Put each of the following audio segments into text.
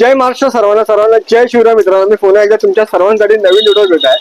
जय महाराष्ट्र सर्वांना सर्वांना जय शिवराय मित्रांनो. मी पुन्हा एकदा तुमच्या सर्वांसाठी नवीन व्हिडिओ घेत आहे.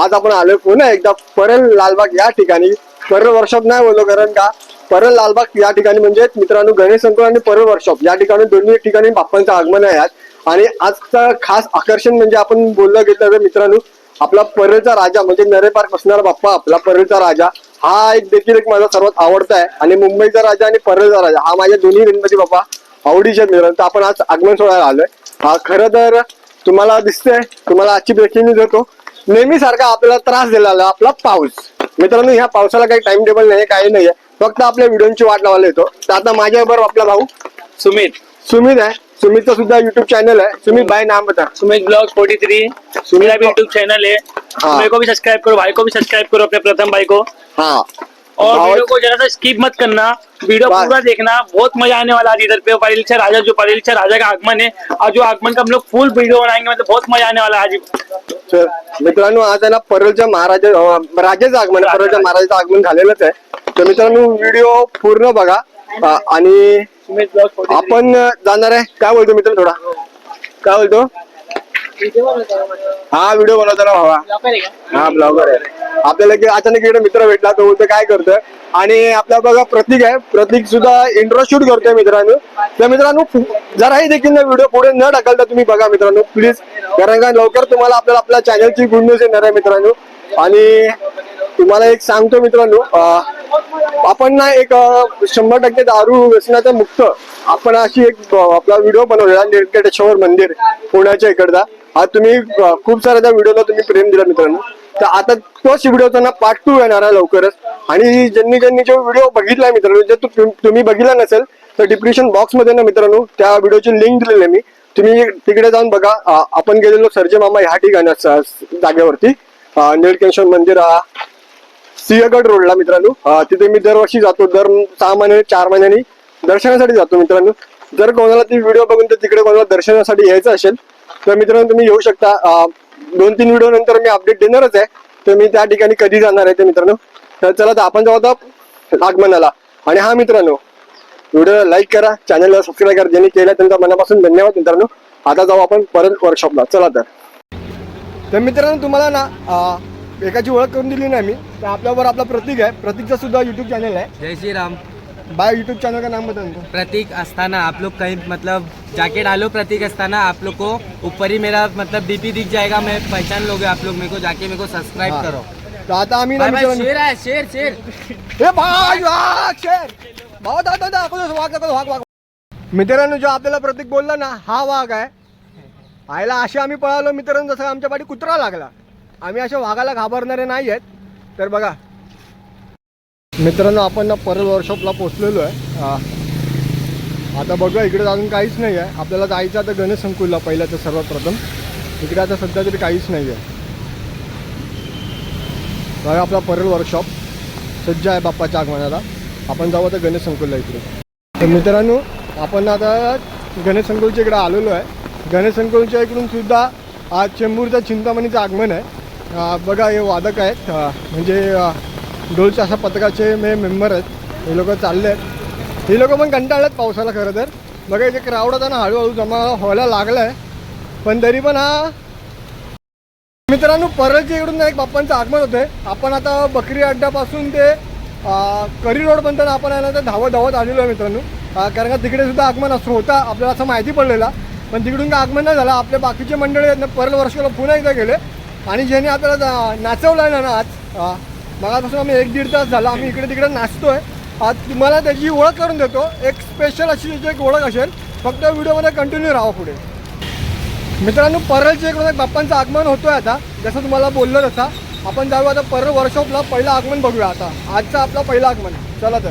आज आपण आलोय पुन्हा एकदा परल लालबाग या ठिकाणी. परल वर्कशॉप नाही बोललो कारण का? परल लालबाग या ठिकाणी म्हणजे मित्रांनो गणेश संकुल आणि परल वर्कशॉप या ठिकाणी दोन्ही ठिकाणी बाप्पांचं आगमन आहे आज. आणि आजचं खास आकर्षण म्हणजे आपण बोललं घेतलं तर मित्रांनो आपला परळचा राजा म्हणजे नरे पार्क असणारा बाप्पा आपला परळचा राजा हा एक देखील एक माझा सर्वात आवडता आहे. आणि मुंबईचा राजा आणि परळचा राजा हा माझ्या दोन्ही गणपती बाप्पा आवडीचे मित्रांनो. तर आपण आज आगमन सोहळ्याला आलोय. खरं तर तुम्हाला दिसतंय. तुम्हाला आजची ब्रेकिंग न्यूज होतो नेहमी सारखा आपल्याला त्रास दिलेला आपला पाऊस. मित्रांनो ह्या पावसाला काही टाइम टेबल नाही काही नाहीये. फक्त आपल्या व्हिडिओची वाट लावायला येतो. तर आता माझ्याबरोबर आपला भाऊ सुमित. सुमित आहे. सुमितचं सुद्धा युट्यूब चॅनल आहे. सुमित भाई नाम बता. सुमित ब्लॉग फोर्टी थ्री भी यूट्यूब चैनल है हाँ। मेरे को भी सब्सक्राइब करो भाई को भी सब्सक्राइब करो अपने प्रथम भाई को. हा. और वीडियो को जरा सा स्किप मत करना। वीडियो बस। पूरा देखना। बहुत मजा आने वाला है इधर पे। परेलचा राजा जो परेलचा राजा का आगमन है और जो आगमन का हम लोग फुल वीडियो बनाएंगे मतलब बहुत मजा आने वाला है आज। तर मित्रांनो आज आहे ना परळच्या महाराजा अं, राजाचं आगमन आहे. महाराजाचं आगमन झालेलंच आहे. तर मित्रांनो व्हिडिओ पूर्ण बघा. अं, आणि सुमित ब्लॉग फोर्टी आपण जाणार आहे. काय बोलतो मित्र थोडा? काय बोलतो? हा व्हिडिओ बनवताना भावा. हा ब्लॉगर आहे. आपल्याला की अचानक इकडे मित्र भेटला तो बोलतो काय करतोय? आणि आपला बघा प्रतीक आहे. प्रतीक सुद्धा इंट्रो शूट करतोय मित्रांनो. तर मित्रांनो जराही देखील व्हिडिओ पुढे न ढकलता तुम्ही बघा मित्रांनो प्लीज कारण का लवकर तुम्हाला आपल्याला आपल्या चॅनलची गुड न्यूज येणार आहे मित्रांनो. आणि तुम्हाला एक सांगतो मित्रांनो आपण ना एक शंभर टक्के दारू व्यसनाचा मुक्त. आपण अशी एक आपला व्हिडिओ बनवलेला निळकंठेश्वर मंदिर पुण्याच्या इकडचा. आज तुम्ही खूप साऱ्या त्या व्हिडिओला तुम्ही प्रेम दिला मित्रांनो. तर आता तोच व्हिडिओचा ना पार्ट टू येणार आहे लवकरच. आणि ज्यांनी ज्यांनी जो व्हिडिओ बघितलाय मित्रांनो जर तो तुम्ही बघितला नसेल तर डिस्क्रिप्शन बॉक्समध्ये ना मित्रांनो त्या व्हिडिओची लिंक दिलेली आहे मी. तुम्ही तिकडे जाऊन बघा. आपण गेलेलो सर्जे मामा ह्या ठिकाणी जागेवरती. निळकेश्वर मंदिर सिंहगड रोडला मित्रांनो. तिथे मी दरवर्षी जातो. दर सहा महिने चार महिन्यांनी दर्शनासाठी जातो मित्रांनो. जर कोणाला ती व्हिडिओ बघून तर तिकडे कोणाला दर्शनासाठी यायचं असेल तर मित्रांनो तुम्ही येऊ शकता. दोन तीन व्हिडिओ नंतर मी अपडेट देणारच आहे. तर मी त्या ठिकाणी कधी जाणार आहे ते मित्रांनो. तर चला तर आपण जाऊ आता आगमनाला. आणि हा मित्रांनो व्हिडिओ लाईक करा चॅनलला सबस्क्राईब करा ज्यांनी केलं त्यांचा मनापासून धन्यवाद मित्रांनो. आता जाऊ आपण परत वर्कशॉपला चला तर. तर मित्रांनो तुम्हाला ना एकाची ओळख करून दिली नाही मी तर आपल्यावर आपला प्रतीक आहे. प्रतीकचा सुद्धा युट्यूब चॅनल आहे. Jai Shriram. Bye YouTube channel का नाम बता प्रतीक अस्थाना आप लोग कहीं मतलब जाके डालो प्रतीक अस्थाना आप लोग को ऊपर ही मेरा मतलब डीपी दिख जाएगा मैं पहचान लोगे आप लोग मेरे को जाके मेरे को सब्सक्राइब। करो। तर आता आम्ही शेर शेर शेर। ए भाई वाघ शेर। भाऊ दादा दाखव वाघ वाघ वाघ मित्रांनो जो आपल्याला प्रतीक बोलला ना हा वाघ आहे. आयला असे आम्ही पळालो मित्रांनो जसं आमच्या पाठी कुत्रा लागला. आम्ही अशा वाघाला घाबरणारे नाही आहेत तर बघा मित्रांनो आपण ना परल वर्कशॉपला पोचलेलो आहे. आता बघूया इकडे अजून काहीच नाही आहे. आपल्याला जायचं आता गणेश संकुलला पहिल्याचं सर्वात प्रथम. इकडे आता सध्या तरी काहीच नाही आहे. बघा आपला परल वर्कशॉप सज्ज आहे बाप्पाच्या आगमनाला आपण जाऊ आता गणेश संकुलला इकडे. तर मित्रांनो आपण आता गणेश संकुलच्या इकडे आलेलो आहे. गणेश संकुलच्या इकडून सुद्धा आज चेंबूरच्या चिंतामणीचं आगमन आहे. बघा हे वादक आहेत. म्हणजे अं, ढोलच्या अशा पथकाचे मे मेंबर आहेत. हे लोक चालले आहेत. हे लोक पण कंटाळलेत पावसाला खरं तर. बघा इथे क्राऊड आता ना हळूहळू जमा व्हायला लागला आहे पण तरी पण हा मित्रांनो परळच्या इकडून एक बाप्पांचं आगमन होते आपण आता बकरी अड्ड्यापासून ते करी रोड आपण आहे ना ते धावत धावत आलेलो आहे मित्रांनो. कारण का तिकडे सुद्धा आगमन असं होता आपल्याला असं माहिती पडलेला. पण तिकडून काय आगमन नाही झालं. आपले बाकीचे मंडळी आहेत ना परळ वर्षाला पुन्हा एकदा गेले. आणि ज्याने आपल्याला नाचवलं आहे ना आज मगापासून आम्ही एक दीड तास झाला आम्ही इकडे तिकडे नाचतोय. आज तुम्हाला त्याची ओळख करून देतो. एक स्पेशल अशी जी एक ओळख असेल फक्त व्हिडिओमध्ये कंटिन्यू राहा पुढे. मित्रांनो परळच्या इकडून एक म्हणजे बाप्पांचं आगमन होतोय आता. जसं तुम्हाला बोललो तसा. आपण जाऊया आता परळ वर्कशॉपला पहिलं आगमन बघूया आता. आजचा आपला पहिलं आगमन. चला तर.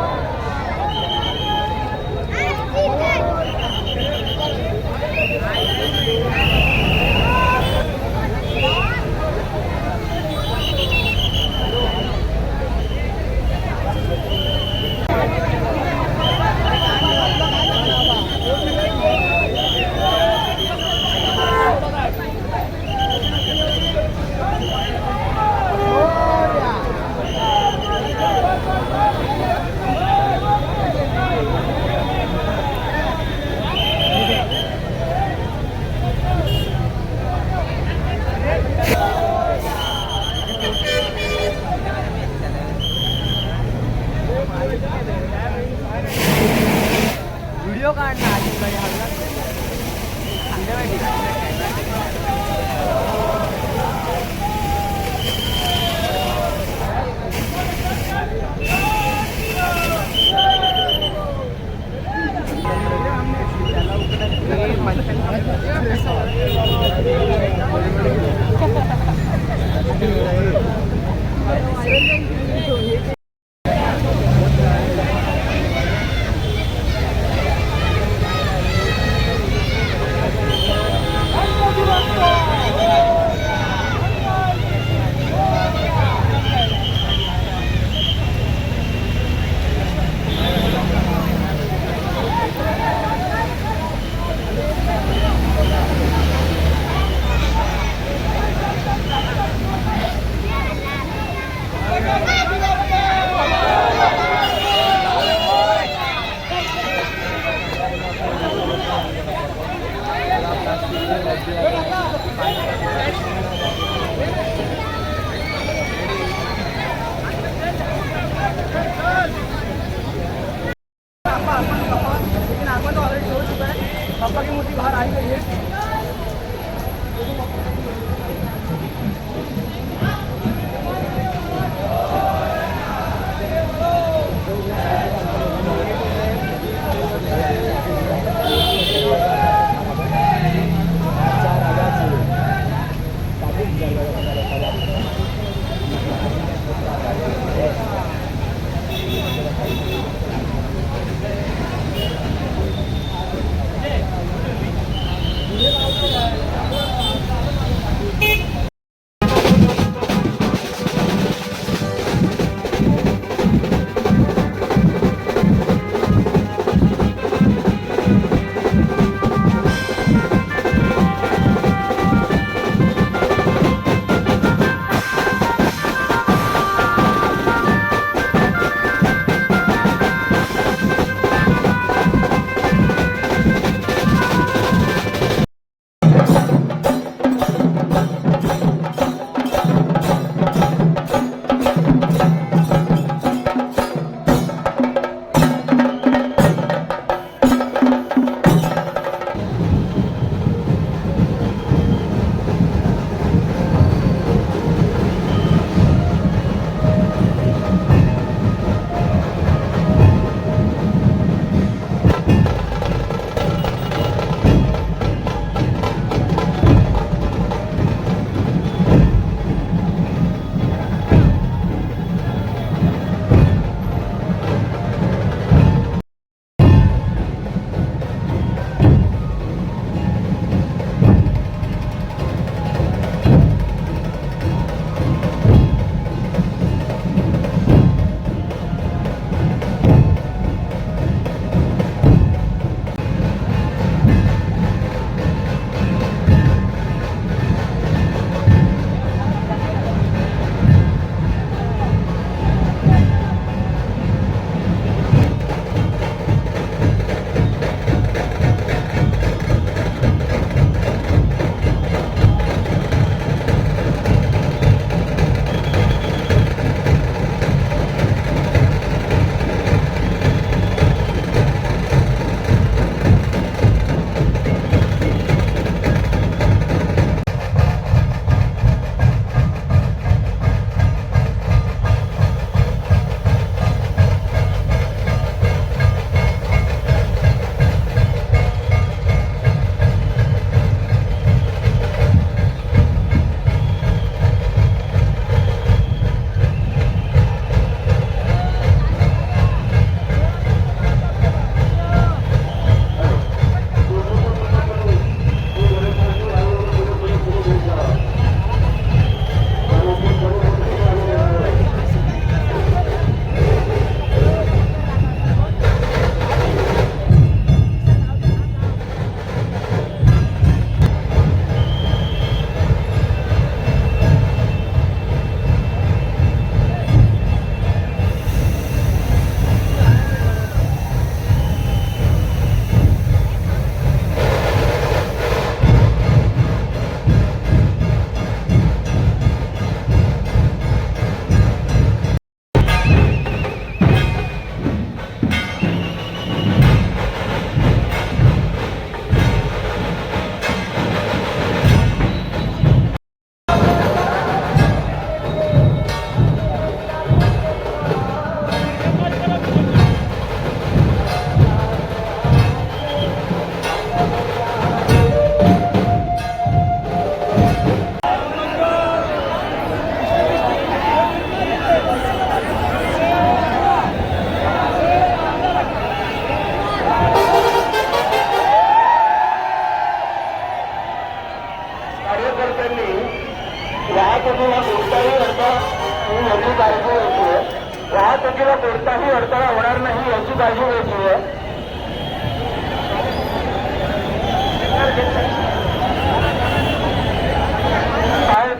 वाहतुकीला कोणताही अडथळा होणार नाही याची काळजी घ्यायची आहे.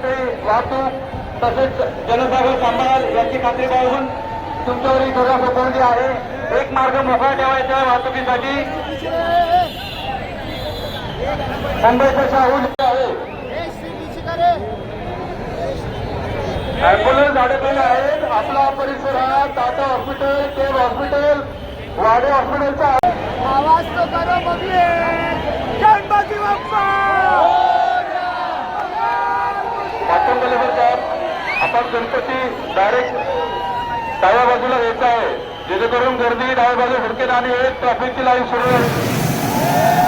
ते वाहतूक तसेच जनसागर सांभाळ याची खात्री बाळगून तुमच्यावर ही धोरण सोपवली आहे. एक मार्ग मोकळा ठेवायचा वाहतुकीसाठी. मुंबईचं शाहूल आहे ॲम्ब्युलन्स अडकलेले आहेत. आपला परिसर हा टाटा हॉस्पिटल केम हॉस्पिटल वाडे हॉस्पिटलचा आहे. आवाज तो करो बघिए गणपती बाप्पा! आपण गणपती डायरेक्ट डाव्या बाजूला घ्यायचा आहे. जेणेकरून गर्दी डाव्या बाजू हुडकेल आणि एक ट्रॅफिकची लाईन सुरू आहे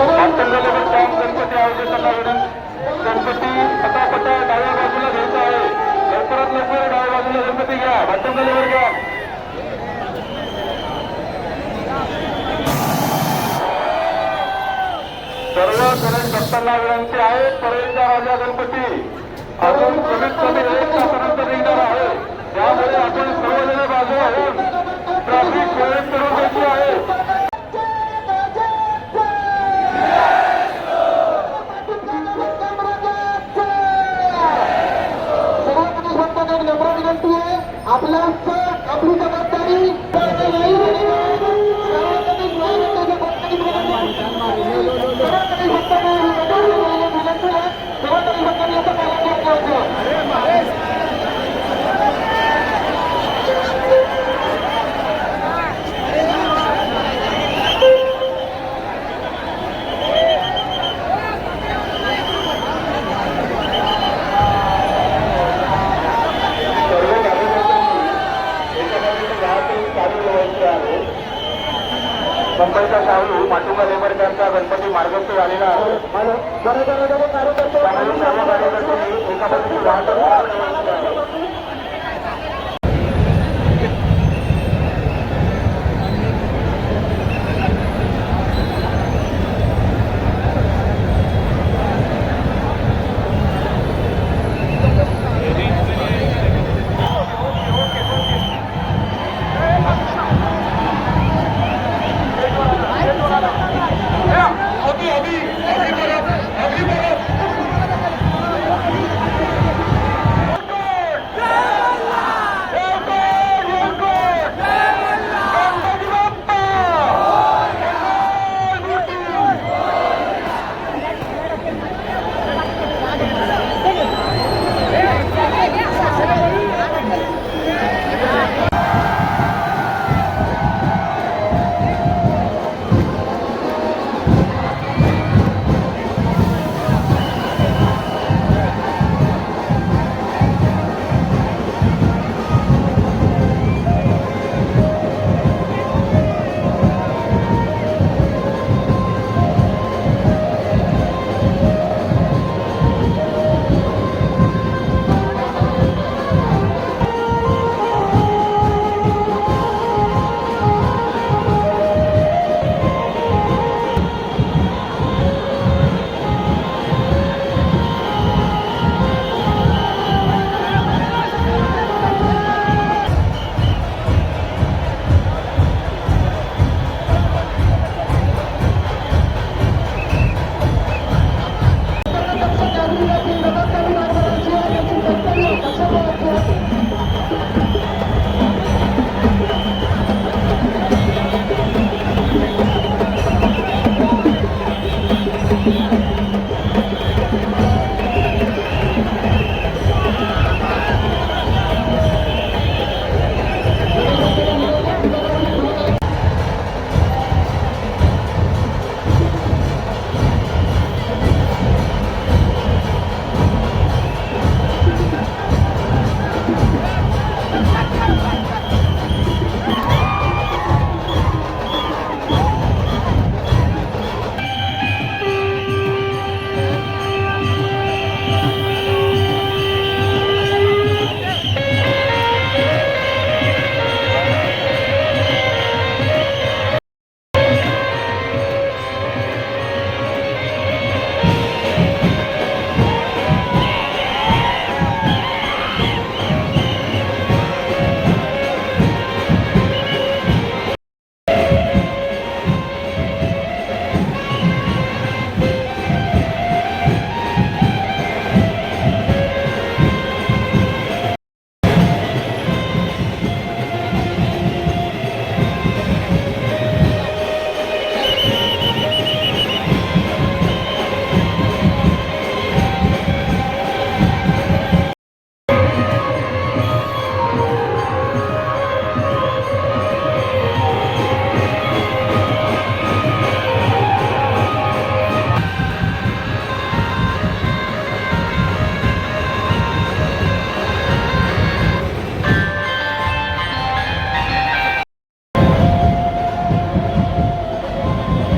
पाठवलेले गणपती आयोजकांना विनंती गणपती पटापटा डाव्या बाजूला घ्यायचा आहे. लवकरात लवकर डाव्या बाजूला गणपती घ्या. पाठवलेले बरं का सर्व गणेश भक्तांना विनंती आहे परेलचा राजा गणपती. अजून कमीत कमी एक तासानंतर निघणार आहे. त्यामुळे आपण सर्वजण बाजू होऊन ट्रॅफिक सुरळीत करून द्यायची आहे आपल्या मुंबईचा शाहू माटुंगा लेबरकरचा गणपती मार्गस्थ झालेला आहे. सर्व कार्यकर्ते एकामेकांची